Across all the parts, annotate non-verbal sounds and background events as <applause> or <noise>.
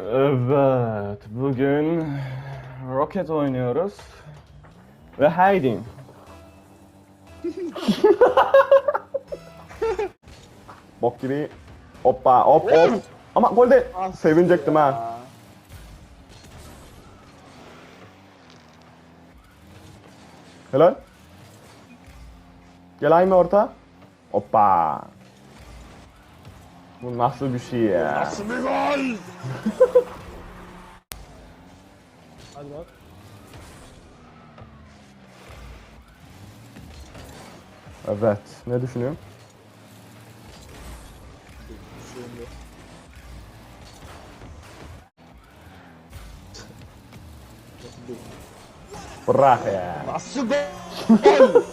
Evet, bugün Rocket oynuyoruz ve hiding. Bok gibi hoppa hop hop. Ama gol değil. Sevinecektim ha. Helal. Gel aynı orta. Hoppa. Bu nasıl bir şey ya? Nasıl bir gol? <laughs> Hadi bak. Evet. Ne bir Bırak ya. Nasıl gol? <laughs>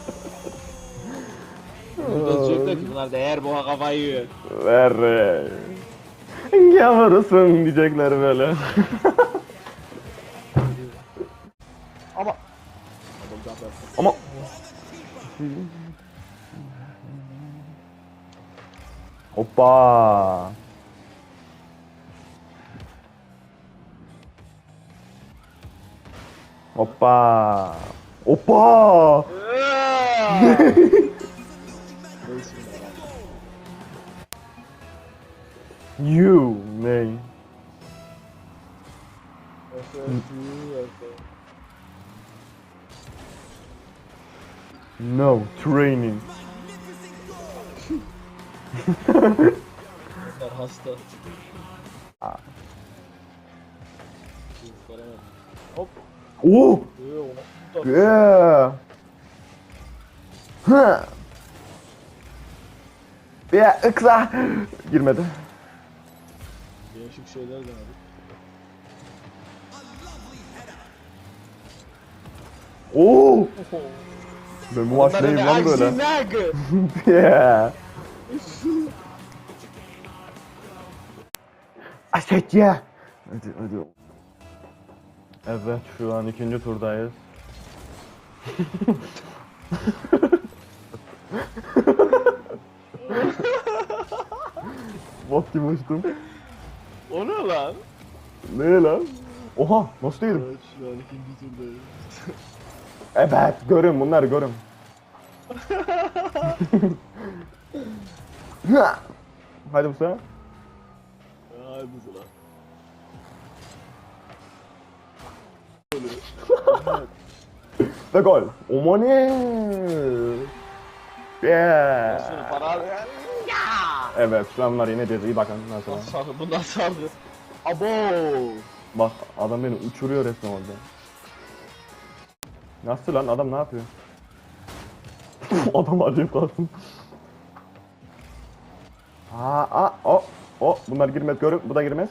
Diyecekler ki bunlar değer boğa kafayı yiyor. Ver. Yavrusun diyecekler böyle. Ama Ama Hoppa. Hoppa. Hoppa. Neyse. You ney? No training. <laughs> Bunlar hasta. Aa. Hop. Oh. Ee, ona da Yeah. Hı. Ya ıksa. Girmedi. değişik şeyler denedik. Oo. Ben bu maç neyim lan böyle? <laughs> Yeah. Aşet ya. Hadi hadi. Evet şu an ikinci turdayız. <laughs> Bok gibi uçtum. O ne lan? Ne lan? Oha nasıl değilim? Evet şu an ikinci turdayız. Evet görün bunları görün. <laughs> Hadi bu sefer. Hadi sıra. Ve gol. Omane. Yeah. para al. Evet bunlar yine dedi. İyi bakın nasıl. Nasıl aldı? Bu nasıl aldı? Abo. Bak adam beni uçuruyor resmen orada. Nasıl lan adam ne yapıyor? <laughs> adam acayip kalsın. Aa, aa, o, o, bunlar girmez, görün, bu da girmez.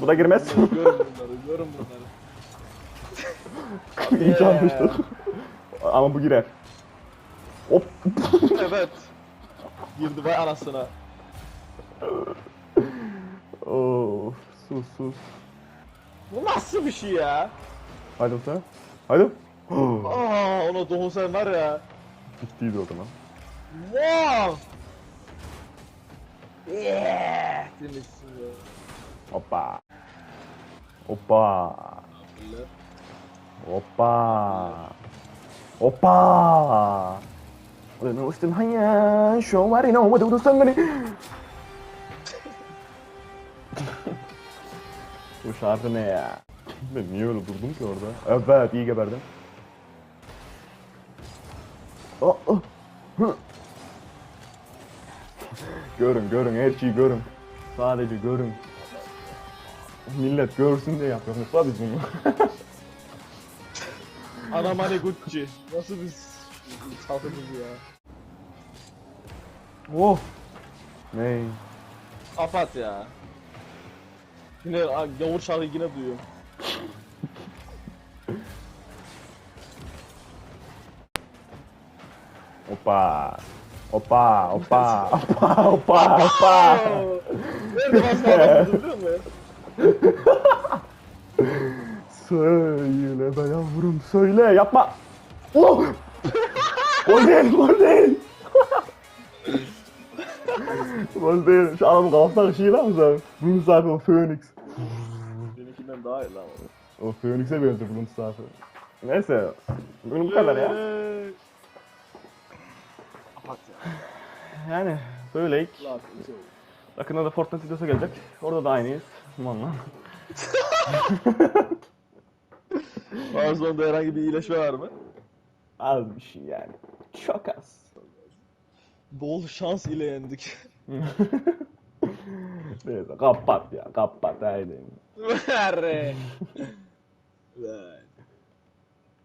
Bu da girmez. Görün bunları, görün bunları. <laughs> İyi çalmıştır. Ama bu girer. Hop. evet. Girdi vay anasına. of, sus sus. Bu nasıl bir şey ya? Hadi sefer. Hadi. Aa, ona dokunsan var ya. Bittiydi o zaman. Wow. Yeah. Demişsin ya. Hoppa. Hoppa. Hoppa. Hoppa. Ben ustum hayya şu var ino mu dudu sangani. Bu şarkı ne ya? Ben niye öyle durdum ki orada? Evet iyi geberdim. Oh, oh. Hı. görün görün her şeyi görün. Sadece görün. Millet görsün diye yapıyoruz la biz bunu. Anam hani Gucci. Nasıl bir çalkımız ya? oh. Ney? Ya. Yine a, yine duyuyorum. Opa. Opa, opa, opa, opa. Nerede? Söyle be yavrum söyle yapma. Oh! Gol değil, gol değil. Boş değil. Şu adamın kafasına şey lan mı sen? Bunun sahibi o Phoenix. Benimkinden daha iyi lan. O Phoenix'e benziyor bunun sahibi. Neyse. Bugün bu kadar ya. Yani böyleyik. Lan. Yakında da Fortnite videosu gelecek. Orada da aynıyız. Valla. Warzone'da <laughs> herhangi bir iyileşme var mı? Az bir şey yani. Çok az. Bol şans ile yendik. <laughs> Neyse kapat ya kapat haydi. Ver. <laughs> Ver.